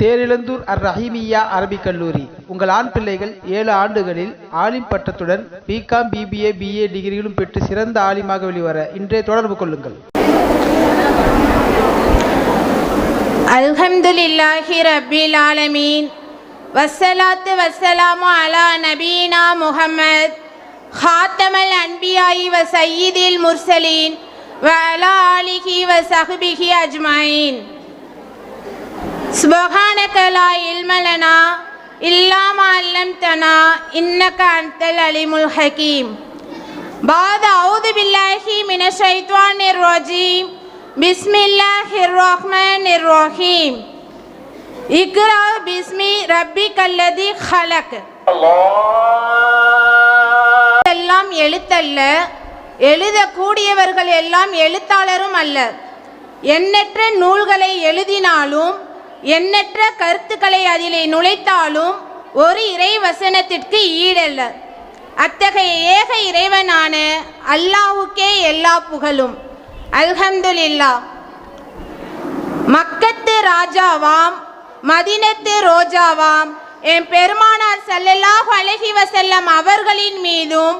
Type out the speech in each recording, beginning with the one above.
தேரிழந்தூர் அர் ரஹீமியா அரபிக் கல்லூரி. உங்கள் ஆண் பிள்ளைகள் ஏழு ஆண்டுகளில் ஆலிம் பட்டத்துடன் பிகாம் பிபிஏ பிஏ டிகிரிகளும் பெற்று சிறந்த ஆலிமாக வெளிவர இன்றே தொடர்பு கொள்ளுங்கள். அல்ஹம்துலில்லாஹி ரப்பில் ஆலமீன். வஸ்ஸலாத்து வஸ்ஸலாமு அலா நபீனா முஹம்மத் ஹாத்தமல் அன்பியாயி வ சையீதில் முர்சலீன் வ அலா ஆலிஹி வ சஹ்பிஹி அஜ்மாயின். சுபஹானக லா இல்ம லனா இல்லா மா அல்லம்தனா இன்னக அன்தல் அலிமுல் ஹகீம் بعد أعوذ بالله من الشيطان الرجيم بسم الله الرحمن الرحيم اقرأ باسم ربك الذي خلق எல்லாம் எழுத்தல்ல எழுதக்கூடியவர்கள் எல்லாம் எழுத்தாளரும் அல்ல எண்ணற்ற நூல்களை எழுதினாலும் எண்ணற்ற கருத்துக்களை அதிலே நுழைத்தாலும் ஒரு இறை வசனத்திற்கு ஈடல்ல. அத்தகைய ஏக இறைவனான அல்லாஹுக்கே எல்லா புகழும். அல்ஹம்துலில்லா. மக்கத்து ராஜாவாம் மதினத்து ரோஜாவாம் என் பெருமானார் செல்லல்லாஹ் அழகி வசல்லம் அவர்களின் மீதும்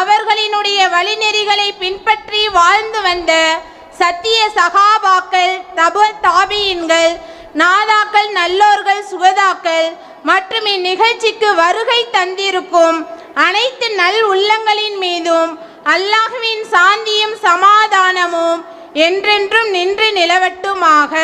அவர்களினுடைய வழிநெறிகளை பின்பற்றி வாழ்ந்து வந்த சத்திய சகாபாக்கள் தபு தாபியின்கள் நாதாக்கள் நல்லோர்கள் சுகதாக்கள் மற்றும் இந்நிகழ்ச்சிக்கு வருகை தந்திருக்கும் அனைத்து நல் உள்ளங்களின் மீதும் அல்லாஹுவின் சாந்தியும் சமாதானமும் என்றென்றும் நின்று நிலவட்டுமாக.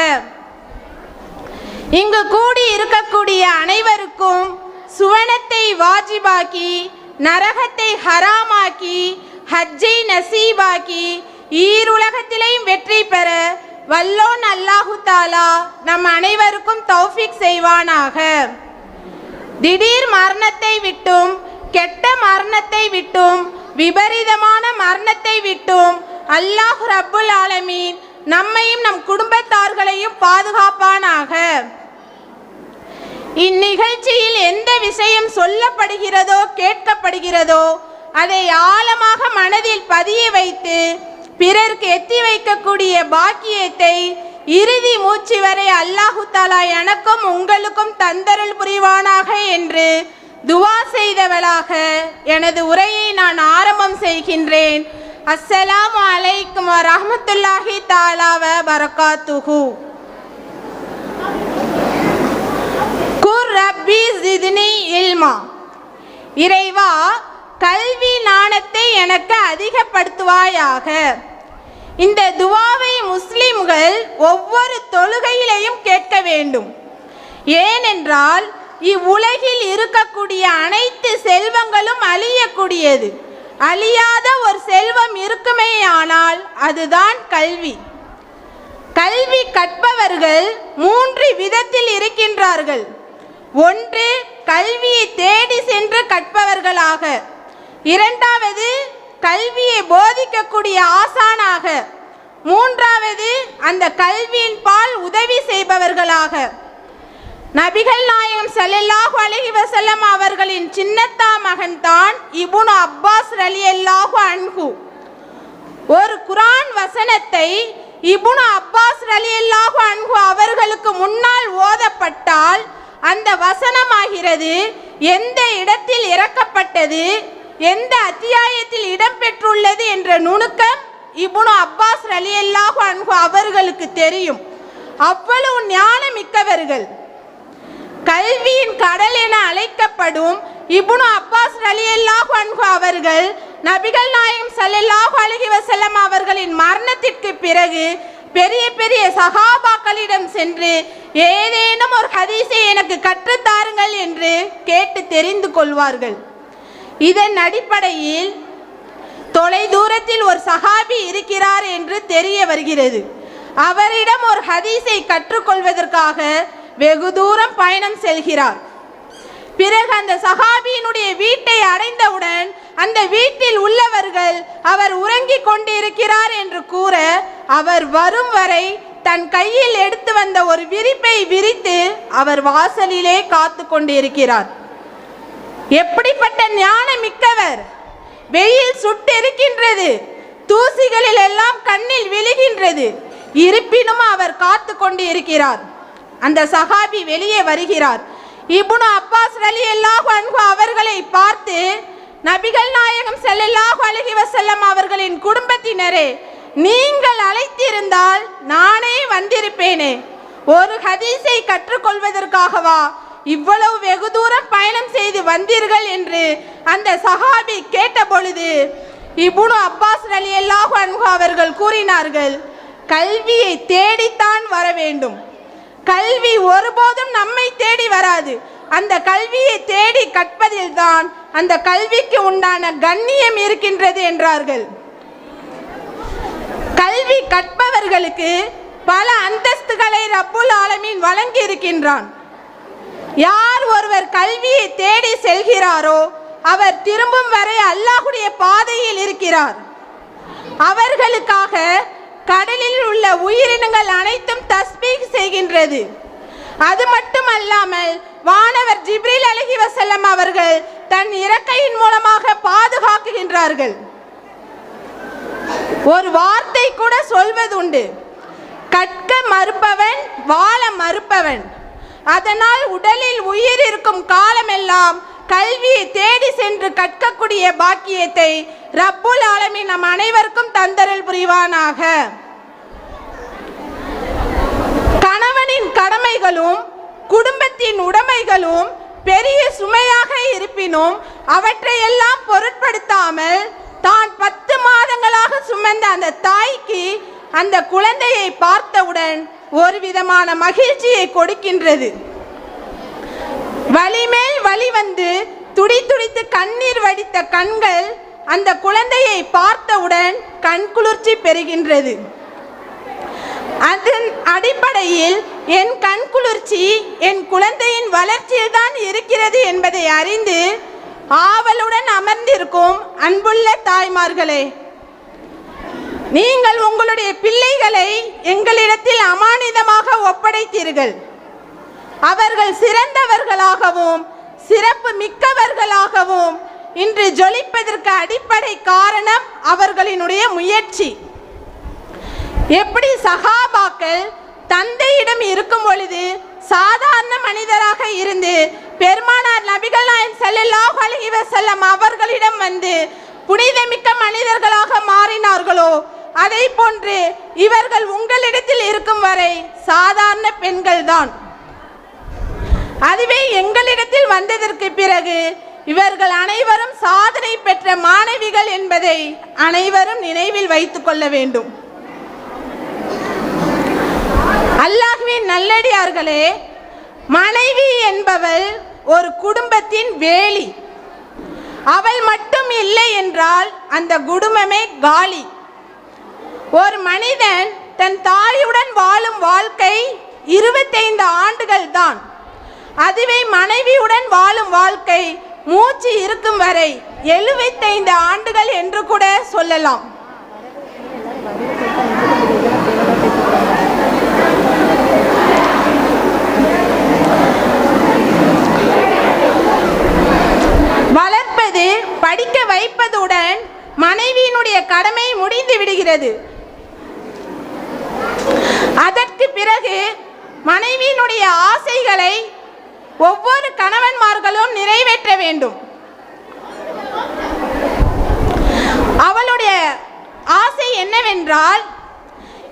இங்கு கூடி இருக்கக்கூடிய அனைவருக்கும் சுவனத்தை வாஜிபாக்கி நரகத்தை ஹராமாக்கி ஹஜ்ஜை நசீபாக்கி ஈருலகத்திலையும் வெற்றி பெற வல்லோன் அல்லாஹு தாலா நம் அனைவருக்கும் தௌஃபிக் செய்வானாக. திடீர் மரணத்தை விட்டும் கெட்ட மரணத்தை விட்டும் விபரீதமான மரணத்தை விட்டும் அல்லாஹ் ரப்புல் ஆலமீன் நம்மையும் நம் குடும்பத்தார்களையும் பாதுகாப்பானாக. இந்நிகழ்ச்சியில் எந்த விஷயம் சொல்லப்படுகிறதோ கேட்கப்படுகிறதோ அதை ஆழமாக மனதில் பதிய வைத்து பிறருக்கு எத்தி வைக்கக்கூடிய பாக்கியத்தை இறுதி மூச்சு வரை அல்லாஹு தாலா எனக்கும் உங்களுக்கும் தந்தருள் புரிவானாக என்று துவா செய்தவளாக எனது உரையை நான் ஆரம்பம் செய்கின்றேன். அஸ்ஸலாமு அலைக்கும் ரஹமத்துல்லாஹி தாலாவ வ பரகாத்துஹு. குர் ரப்பி ஜித்னி இல்மா. இறைவா எனக்கு அதிகப்படுத்துவாயாக. இந்த துவாவை முஸ்லிம்கள் ஒவ்வொரு தொழுகையிலையும் கேட்க வேண்டும். ஏனென்றால் இவ்வுலகில் இருக்கக்கூடிய அனைத்து செல்வங்களும் அழியக்கூடியது. அழியாத ஒரு செல்வம் இருக்குமேயானால் அதுதான் கல்வி. கல்வி கற்பவர்கள் மூன்று விதத்தில் இருக்கின்றார்கள். ஒன்று கல்வியை தேடி சென்று கற்பவர்களாக. இரண்டாவது கல்வியை போதிக்கக்கூடிய ஆசானாக. மூன்றாவது அந்த கல்வியின் பால் உதவி செய்பவர்களாக. நபிகள் நாயகம் ஸல்லல்லாஹு அலஹி வசல்லம் அவர்களின் சின்னத்தா மகன் தான் இபுன் அப்பாஸ் ரலியல்லாஹு அன்ஹு. ஒரு குரான் வசனத்தை இபுன் அப்பாஸ் ரலியல்லாஹு அன்ஹு அவர்களுக்கு முன்னால் ஓதப்பட்டால் அந்த வசனமாகிறது எந்த இடத்தில் இறக்கப்பட்டது எந்த அத்தியாயத்தில் இடம்பெற்றுள்ளது என்ற நுணுக்கம் இப்னு அப்பாஸ் ரலியல்லாஹு அன்பு அவர்களுக்கு தெரியும். அவ்வளவு ஞானமிக்கவர்கள். கல்வியின் கடல் என அழைக்கப்படும் இப்னு அப்பாஸ் ரலியல்லாஹு அன்பு அவர்கள் நபிகள் நாயகம் ஸல்லல்லாஹு அலஹி வசல்லம் அவர்களின் மரணத்திற்கு பிறகு பெரிய பெரிய சகாபாக்களிடம் சென்று ஏதேனும் ஒரு ஹதீஸை எனக்கு கற்றுத்தாருங்கள் என்று கேட்டு தெரிந்து கொள்வார்கள். இதன் அடிப்படையில் தொலை தூரத்தில் ஒரு சஹாபி இருக்கிறார் என்று தெரிய வருகிறது. அவரிடம் ஒரு ஹதீஸை கற்றுக்கொள்வதற்காக வெகு தூரம் பயணம் செல்கிறார். பிறகு அந்த சஹாபியினுடைய வீட்டை அடைந்தவுடன் அந்த வீட்டில் உள்ளவர்கள் அவர் உறங்கிக் கொண்டிருக்கிறார் என்று கூற அவர் வரும் வரை தன் கையில் எடுத்து வந்த ஒரு விரிப்பை விரித்து அவர் வாசலிலே காத்து கொண்டிருக்கிறார். எப்படிப்பட்ட ஞானம் மிக்கவர் வெயில் சுட்டெரிக்கின்றது. தூசிகளில் எல்லாம் கண்ணில் விழுகின்றது. இருப்பினும் அவர் காத்து கொண்டு இருக்கிறார் அந்த சஹாபி வெளியே வருகிறார். இபுனு அப்பாஸ் ரலியல்லாஹு அன்பு அவர்களை பார்த்து நபிகள் நாயகம் ஸல்லல்லாஹு அழகி வசல்லம் அவர்களின் குடும்பத்தினரே நீங்கள் அழைத்திருந்தால் நானே வந்திருப்பேனே. ஒரு ஹதீஸை கற்றுக்கொள்வதற்காகவா? இவ்வளவு வெகு தூரம் பயணம் செய்து வந்தீர்கள் என்று அந்த சஹாபி கேட்டபொழுது இபுனு அப்பாஸ் ரலியல்லாஹு அன்ஹு அவர்கள் கூறினார்கள் கல்வியை தேடித்தான் வர வேண்டும். கல்வி ஒருபோதும் நம்மை தேடி வராது. அந்த கல்வியை தேடி கற்பதில்தான் அந்த கல்விக்கு உண்டான கண்ணியம் இருக்கின்றது என்றார்கள். கல்வி கற்பவர்களுக்கு பல அந்தஸ்துகளை ரப்புல் ஆலமீன் வழங்கி இருக்கின்றான் யார் ஒருவர் கல்வியை தேடி செல்கிறாரோ அவர் திரும்பும் வரை அல்லாஹுடைய பாதையில் இருக்கிறார். அவர்களுக்காக கடலில் உள்ள உயிரினங்கள் அனைத்தும் தஸ்பீக் செய்கின்றது. அது மட்டுமல்லாமல் வானவர் ஜிப்ரில் அலைஹி வசல்லம் அவர்கள் தன் இறக்கையின் மூலமாக பாதுகாக்குகின்றார்கள். ஒரு வார்த்தை கூட சொல்வதுண்டு. கற்க மறுப்பவன் வாழ மறுப்பவன். அதனால் உடலில் உயிர் இருக்கும் காலமெல்லாம் கல்வியை தேடி சென்று கற்கக்கூடிய பாக்கியத்தை ரப்புல் ஆலமி நம் அனைவருக்கும் தந்தரல் புரிவானாக. கணவனின் கடமைகளும் குடும்பத்தின் உடைமைகளும் பெரிய சுமையாக இருப்பினும் அவற்றையெல்லாம் பொருட்படுத்தாமல் தான் பத்து மாதங்களாக சுமந்த அந்த தாய்க்கு அந்த குழந்தையை பார்த்தவுடன் ஒரு விதமான மகிழ்ச்சியை கொடுக்கின்றது. வலிமேல் வலி வந்து துடி துடித்து கண்ணீர் வடித்த கண்கள் அந்த குழந்தையை பார்த்தவுடன் கண்குளிர்ச்சி பெறுகின்றது. அதன் அடிப்படையில் என் கண்குளிர்ச்சி என் குழந்தையின் வளர்ச்சியில் தான் இருக்கிறது என்பதை அறிந்து ஆவலுடன் அமர்ந்திருக்கும் அன்புள்ள தாய்மார்களே நீங்கள் உங்களுடைய பிள்ளைகளை எங்களிடத்தில் அமானிதமாக ஒப்படைத்தீர்கள். அவர்கள் சிறந்தவர்களாகவும் சிறப்பு மிக்கவர்களாகவும் இன்று ஜொலிப்பதற்கு அடிப்படை காரணம் அவர்களினுடைய முயற்சி. எப்படி சகாபாக்கள் தந்தையிடம் இருக்கும் பொழுது சாதாரண மனிதராக இருந்து பெருமானார் நபிகள் நாயன் ஸல்லல்லாஹு அலைஹி செல்லம் அவர்களிடம் வந்து புனிதமிக்க மனிதர்களாக மாறினார்களோ அதை போன்று இவர்கள் உங்களிடத்தில் இருக்கும் வரை சாதாரண பெண்கள்தான். அதுவே எங்களிடத்தில் வந்ததற்கு பிறகு இவர்கள் அனைவரும் சாதனை பெற்ற மாணவிகள் என்பதை அனைவரும் நினைவில் வைத்துக் கொள்ள வேண்டும். அல்லாஹ்வின் நல்லடியார்களே மனைவி என்பவள் ஒரு குடும்பத்தின் வேலி. அவள் மட்டும் இல்லை என்றால் அந்த குடும்பமே காலி. ஒரு மனிதன் தன் தாயுடன் வாழும் வாழ்க்கை இருபத்தைந்து ஆண்டுகள் தான். அதுவே மனைவியுடன் வாழும் வாழ்க்கை மூச்சு இருக்கும் வரை எழுபத்தைந்து ஆண்டுகள் என்று கூட சொல்லலாம். வளர்ப்பது படிக்க வைப்பதுடன் மனைவியினுடைய கடமை முடிந்து விடுகிறது. அதற்கு பிறகு மனைவியினுடைய ஆசைகளை ஒவ்வொரு கணவன்மார்களும் நிறைவேற்ற வேண்டும். அவளுடைய ஆசை என்னவென்றால்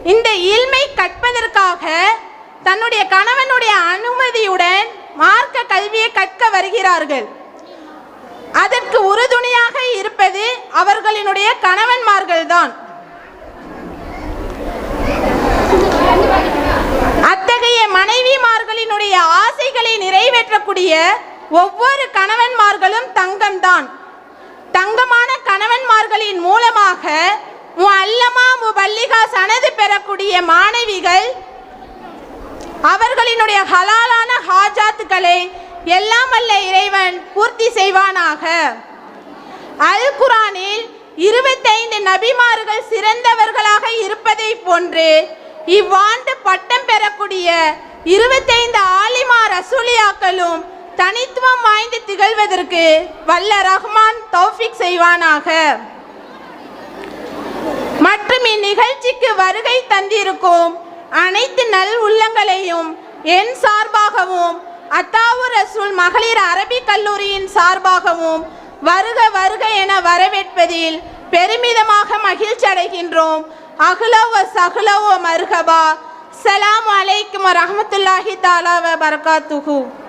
இந்த இல்மை கற்பதற்காக தன்னுடைய கணவனுடைய அனுமதியுடன் மார்க்க கல்வியை கற்க வருகிறார்கள். அதற்கு உறுதுணையாக இருப்பது அவர்களினுடைய கணவன்மார்கள்தான். அத்தகைய மனைவிமார்களினுடைய ஆசைகளை நிறைவேற்றக்கூடிய ஒவ்வொரு கணவன்மார்களும் தங்கம்தான். தங்கமான கணவன்மார்களின் மூலமாக அல்லமா முபல்லிகா சனது பெறக்கூடிய மாணவிகள் அவர்களினுடைய ஹலாலான ஹாஜாத்துக்களை எல்லாம் அல்ல இறைவன் பூர்த்தி செய்வானாக. அல் குரானில் இருபத்தைந்து நபிமார்கள் சிறந்தவர்களாக இருப்பதை போன்று இவ்வாண்டு பட்டம் பெறக்கூடிய இருபத்தைந்து ஆலிமா ரசூலியாக்களும் தனித்துவம் வாய்ந்து திகழ்வதற்கு வல்ல ரஹ்மான் தௌஃபிக் செய்வானாக. மற்றும் இந்நிகழ்ச்சிக்கு வருகை தந்திருக்கும் அனைத்து நல் உள்ளங்களையும் என் சார்பாகவும் அத்தாவூர் ரசூல் மகளிர் அரபிக் கல்லூரியின் சார்பாகவும் வருக வருக என வரவேற்பதில் பெருமிதமாக மகிழ்ச்சி அடைகின்றோம் அகுலவ சகுலவ மருகபா. சலாம் அலைக்கும் ரஹமத்துல்லாஹி தாலாவ வ